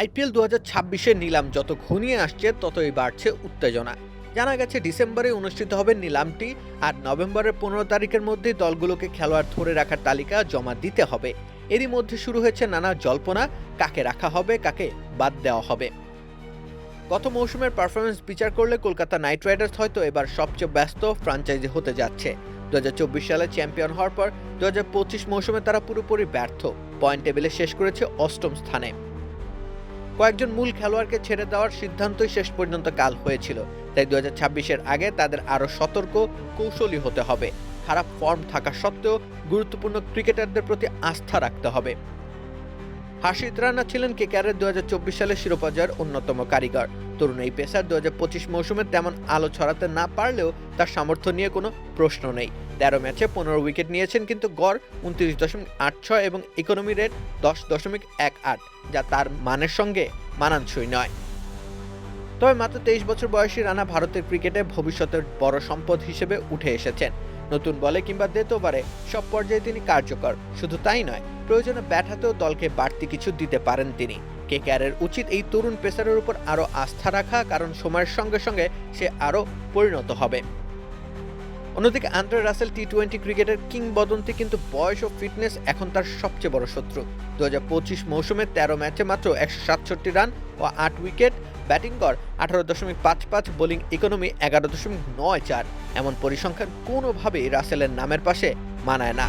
IPL দু হাজার নিলাম যত ঘনিয়ে আসছে, ততই বাড়ছে উত্তেজনা। জানা গেছে, ডিসেম্বরে অনুষ্ঠিত হবে নিলামটি আর নভেম্বরের পনেরো তারিখের মধ্যে দলগুলোকে খেলোয়াড় ধরে রাখার তালিকা জমা দিতে হবে। এরই মধ্যে শুরু হয়েছে নানা জল্পনা, কাকে রাখা হবে, কাকে বাদ দেওয়া হবে। গত মৌসুমের পারফরমেন্স বিচার করলে কলকাতা নাইট রাইডার্স হয়তো এবার সবচেয়ে ব্যস্ত ফ্রাঞ্চাইজি হতে যাচ্ছে। দু হাজার চব্বিশ সালে চ্যাম্পিয়ন হওয়ার পর দু হাজার পঁচিশ মৌসুমে তারা পুরোপুরি ব্যর্থ। পয়েন্ট টেবিলে শেষ করেছে অষ্টম স্থানে। কয়েকজন মূল খেলোয়াড়কে ছেড়ে দেওয়ার সিদ্ধান্তই শেষ পর্যন্ত কাল হয়েছিল। তাই দু হাজার আগে তাদের আরও সতর্ক, কৌশলী হতে হবে। খারাপ ফর্ম থাকা সত্ত্বেও গুরুত্বপূর্ণ ক্রিকেটারদের প্রতি আস্থা রাখতে হবে। হাসিদ রানা ছিলেন কেকেআরের দু হাজার চব্বিশ সালের শিরোপা জয়ের অন্যতম কারিগর। তরুণ এই পেসার দু হাজার পঁচিশ মৌসুমে তেমন আলো ছড়াতে না পারলেও তার সামর্থ্য নিয়ে কোনো প্রশ্ন নেই। তেরো ম্যাচে পনেরো উইকেট নিয়েছেন কিন্তু গড় উনত্রিশ দশমিক আট ছয় এবং ইকোনমি রেট দশ দশমিক এক আট, যা তার মানের সঙ্গে মানানসই নয়। তবে মাত্র তেইশ বছর বয়সী রানা ভারতের ক্রিকেটে ভবিষ্যতের বড় সম্পদ হিসেবে উঠে এসেছেন। নতুন বলে কিংবা দেতেও পারে সব পর্যায়ে তিনি কার্যকর, শুধু তাই নয় প্রয়োজনে ব্যাট হাতেও দলকে বাড়তি কিছু দিতে পারেন তিনি। কেকেআরের উচিত এই তরুণ পেসারের উপর আরও আস্থা রাখা, কারণ সময়ের সঙ্গে সঙ্গে সে আরও পরিণত হবে। অন্যদিকে আন্দ্রে রাসেল টি টোয়েন্টি ক্রিকেটের কিংবদন্তি কিন্তু বয়স ও ফিটনেস এখন তার সবচেয়ে বড় শত্রু। দু হাজার পঁচিশ মৌসুমে তেরো ম্যাচে মাত্র একশো সাতষট্টি রান ও আট উইকেট, ব্যাটিং গড় আঠারো দশমিক পাঁচ পাঁচ, বোলিং ইকোনমি এগারো দশমিক নয় চার। এমন পরিসংখ্যান কোনোভাবেই রাসেলের নামের পাশে মানায় না।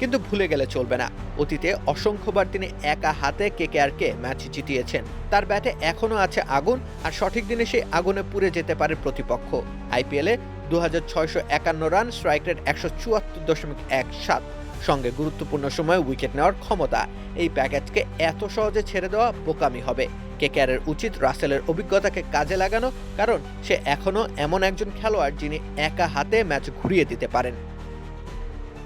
কিন্তু ভুলে গেলে চলবে না। অতীতে অসংখ্যবার তিনি একা হাতে কেকেআরকে ম্যাচ জিতিয়েছেন। তার ব্যাটে এখনও আছে আগুন আর সঠিক দিনে সেই আগুনে পুড়ে যেতে পারে প্রতিপক্ষ। আইপিএলে দু হাজার ছয়শো একান্ন রান, স্ট্রাইক রেট একশো চুয়াত্তর দশমিক এক সাত, সঙ্গে গুরুত্বপূর্ণ সময়ে উইকেট নেওয়ার ক্ষমতা। এই প্যাকেজকে এত সহজে ছেড়ে দেওয়া বোকামি হবে। কেকেআরের উচিত রাসেলের অভিজ্ঞতাকে কাজে লাগানো, কারণ সে এখনও এমন একজন খেলোয়াড় যিনি একা হাতে ম্যাচ ঘুরিয়ে দিতে পারেন।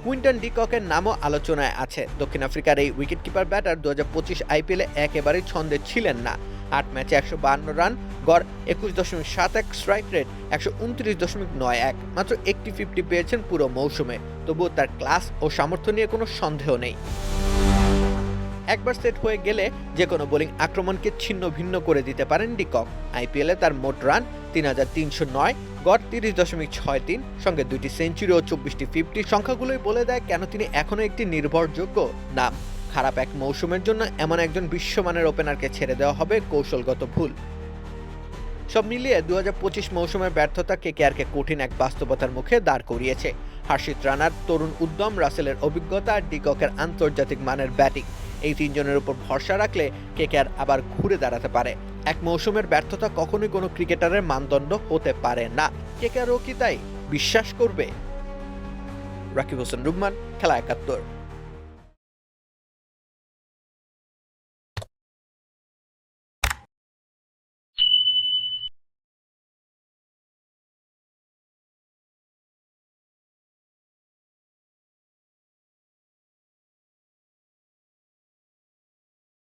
কুইন্টন ডিককের নামও আলোচনায় আছে। দক্ষিণ আফ্রিকার এই উইকেটকিপার ব্যাটার দু হাজার পঁচিশ আইপিএলে একেবারেই ছন্দে ছিলেন না। আট ম্যাচে একশো বান্ন রান, গড় একুশ দশমিক সাত এক স্ট্রাইক রেট, একশো উনত্রিশ দশমিক নয় এক। মাত্র একটি ফিফটি পেয়েছেন পুরো মৌসুমে। তবুও তার ক্লাস ও সামর্থ্য নিয়ে কোনো সন্দেহ নেই। একবার সেট হয়ে গেলে যে কোনো বোলিং আক্রমণকে ছিন্ন ভিন্ন করে দিতে পারেন ডিকক। আইপিএলে তার মোট রান তিন হাজার তিনশো নয় গড় তিরিশ দশমিক ছয় তিন, সঙ্গে দুইটি সেঞ্চুরি ও চব্বিশটি ফিফটি সংখ্যাগুলোই বলে দেয় কেন তিনি এখনও একটি নির্ভরযোগ্য নাম। খারাপ এক মৌসুমের জন্য এমন একজন বিশ্বমানের ওপেনারকে ছেড়ে দেওয়া হবে কৌশলগত ভুল। সব মিলিয়ে দু হাজার পঁচিশ মৌসুমের ব্যর্থতা কেকেআরকে কঠিন এক বাস্তবতার মুখে দাঁড় করিয়েছে। হার্ষিত রানার, তরুণ উদ্যম, রাসেলের অভিজ্ঞতা ডিককের আন্তর্জাতিক মানের ব্যাটিং। এই তিনজনের উপর ভরসা রাখলে কেকেআর আবার ঘুরে দাঁড়াতে পারে। এক মৌসুমের ব্যর্থতা কখনোই কোনো ক্রিকেটারের মানদণ্ড হতে পারে না। কে কেকেআরও কি তাই? বিশ্বাস করবে? রাকিব হোসেন রুম্মান খেলা একাত্তর।